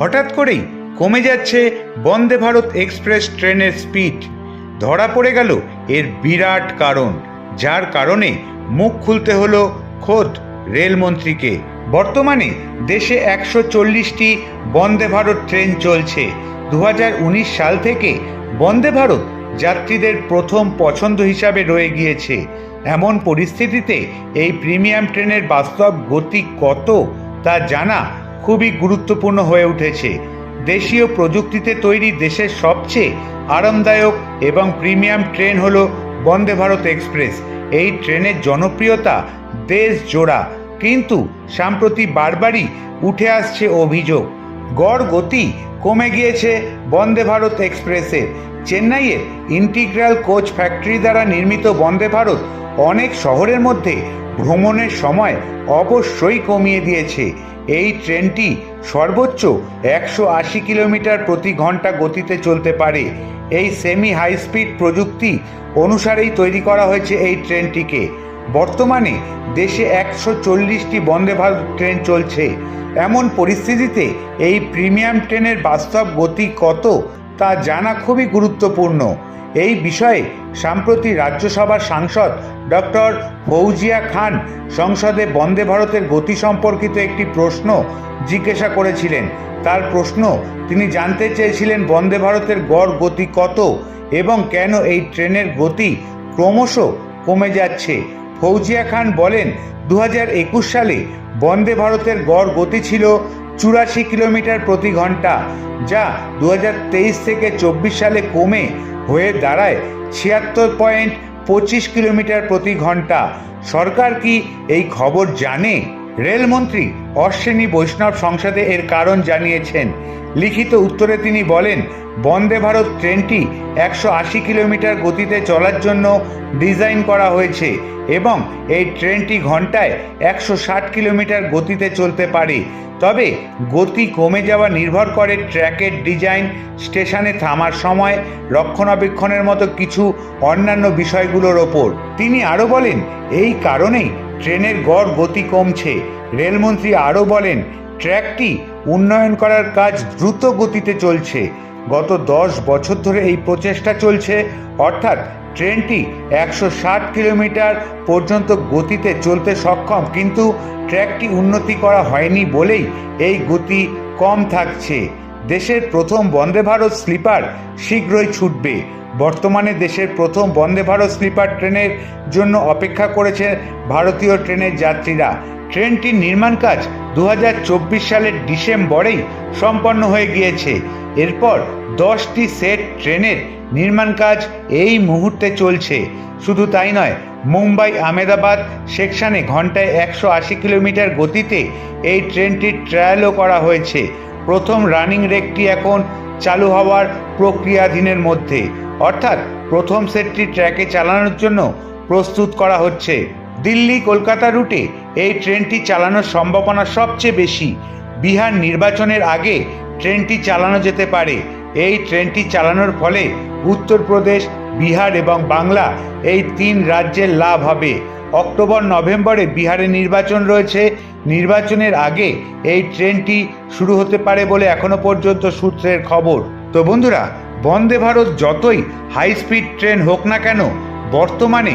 হঠাৎ করেই কমে যাচ্ছে বন্দে ভারত এক্সপ্রেস ট্রেনের স্পিড। ধরা পড়ে গেল এর বিরাট কারণ, যার কারণে মুখ খুলতে হলো খোদ রেলমন্ত্রীকে। বর্তমানে দেশে একশো চল্লিশটি বন্দে ভারত ট্রেন চলছে। দু হাজার উনিশ সাল থেকে বন্দে ভারত যাত্রীদের প্রথম পছন্দ হিসাবে রয়ে গিয়েছে। এমন পরিস্থিতিতে এই প্রিমিয়াম ট্রেনের বাস্তব গতি কত তা জানা খুবই গুরুত্বপূর্ণ হয়ে উঠেছে। দেশীয় প্রযুক্তিতে তৈরি দেশের সবচেয়ে আরামদায়ক এবং প্রিমিয়াম ট্রেন হল বন্দে ভারত এক্সপ্রেস। এই ট্রেনের জনপ্রিয়তা দেশ জোড়া, কিন্তু সাম্প্রতি বারবারই উঠে আসছে অভিযোগ। গড় গতি কমে গিয়েছে বন্দে ভারত এক্সপ্রেসের। চেন্নাইয়ের ইন্টিগ্রাল কোচ ফ্যাক্টরি দ্বারা নির্মিত বন্দে ভারত অনেক শহরের মধ্যে ভ্রমণের সময় অবশ্যই কমিয়ে দিয়েছে। এই ট্রেনটি সর্বোচ্চ একশো আশি কিলোমিটার প্রতি ঘণ্টা গতিতে চলতে পারে। এই সেমি হাই স্পিড প্রযুক্তি অনুসারেই তৈরি করা হয়েছে এই ট্রেনটিকে। বর্তমানে দেশে একশো চল্লিশটি বন্দে ভারত ট্রেন চলছে। এমন পরিস্থিতিতে এই প্রিমিয়াম ট্রেনের বাস্তব গতি কত তা জানা খুবই গুরুত্বপূর্ণ। এই বিষয়ে সম্প্রতি রাজ্যসভার সাংসদ ডক্টর ফৌজিয়া খান সংসদে বন্দে ভারতের গতি সম্পর্কিত একটি প্রশ্ন জিজ্ঞাসা করেছিলেন। তার প্রশ্ন, তিনি জানতে চেয়েছিলেন বন্দে ভারতের গড় গতি কত এবং কেন এই ট্রেনের গতি ক্রমশ কমে যাচ্ছে। ফৌজিয়া খান বলেন দু হাজার একুশ সালে বন্দে ভারতের গড় গতি ছিল চুরাশি কিলোমিটার প্রতি ঘণ্টা, যা দু হাজার তেইশ থেকে চব্বিশ সালে কমে হয়ে দাঁড়ায় ছিয়াত্তর পয়েন্ট পঁচিশ কিলোমিটার প্রতি ঘণ্টা। সরকার কি এই খবর জানে? রেলমন্ত্রী অশ্বিনী বৈষ্ণব সংসদে এর কারণ জানিয়েছেন। লিখিত উত্তরে তিনি বলেন, বন্দে ভারত ট্রেনটি একশো আশি কিলোমিটার গতিতে চলার জন্য ডিজাইন করা হয়েছে এবং এই ট্রেনটি ঘন্টায় একশো ষাট কিলোমিটার গতিতে চলতে পারে। তবে গতি কমে যাওয়া নির্ভর করে ট্র্যাকের ডিজাইন, স্টেশনে থামার সময়, রক্ষণাবেক্ষণের মতো কিছু অন্যান্য বিষয়গুলোর ওপর। তিনি আরও বলেন, এই কারণেই ট্রেনের গড় গতি কমছে। রেলমন্ত্রী আরও বলেন, ট্র্যাকটি উন্নয়ন করার কাজ দ্রুত গতিতে চলছে। গত দশ বছর ধরে এই প্রচেষ্টা চলছে, অর্থাৎ ট্রেনটি একশো ষাট কিলোমিটার পর্যন্ত গতিতে চলতে সক্ষম, কিন্তু ট্র্যাকটি উন্নতি করা হয়নি বলেই এই গতি কম থাকছে। দেশের প্রথম বন্দে ভারত স্লিপার শীঘ্রই ছুটবে। বর্তমানে দেশের প্রথম বন্দে ভারত স্লিপার ট্রেনের জন্য অপেক্ষা করেছে ভারতীয় ট্রেনের যাত্রীরা। ট্রেনটির নির্মাণ কাজ দু হাজার চব্বিশ সালের ডিসেম্বরেই সম্পন্ন হয়ে গিয়েছে। এরপর দশটি সেট ট্রেনের নির্মাণ কাজ এই মুহূর্তে চলছে। শুধু তাই নয়, মুম্বাই আহমেদাবাদ সেকশানে ঘন্টায় একশো আশি কিলোমিটার গতিতে এই ট্রেনটির ট্রায়ালও করা হয়েছে। প্রথম রানিং রেকটি এখন চালু হওয়ার প্রক্রিয়াধীনের মধ্যে। অর্থাৎ প্রথম সেটটি ট্র্যাকে চালানোর জন্য প্রস্তুত করা হচ্ছে। দিল্লি কলকাতা রুটে এই ট্রেনটি চালানোর সম্ভাবনা সবচেয়ে বেশি। বিহার নির্বাচনের আগে ট্রেনটি চালানো যেতে পারে। এই ট্রেনটি চালানোর ফলে উত্তরপ্রদেশ, বিহার এবং বাংলা এই তিন রাজ্যের লাভ হবে। অক্টোবর, নভেম্বরে বিহারে নির্বাচন রয়েছে। নির্বাচনের আগে এই ট্রেনটি শুরু হতে পারে বলে এখনও পর্যন্ত সূত্রের খবর। তো বন্ধুরা, বন্দে ভারত যতই হাই স্পিড ট্রেন হোক না কেন, বর্তমানে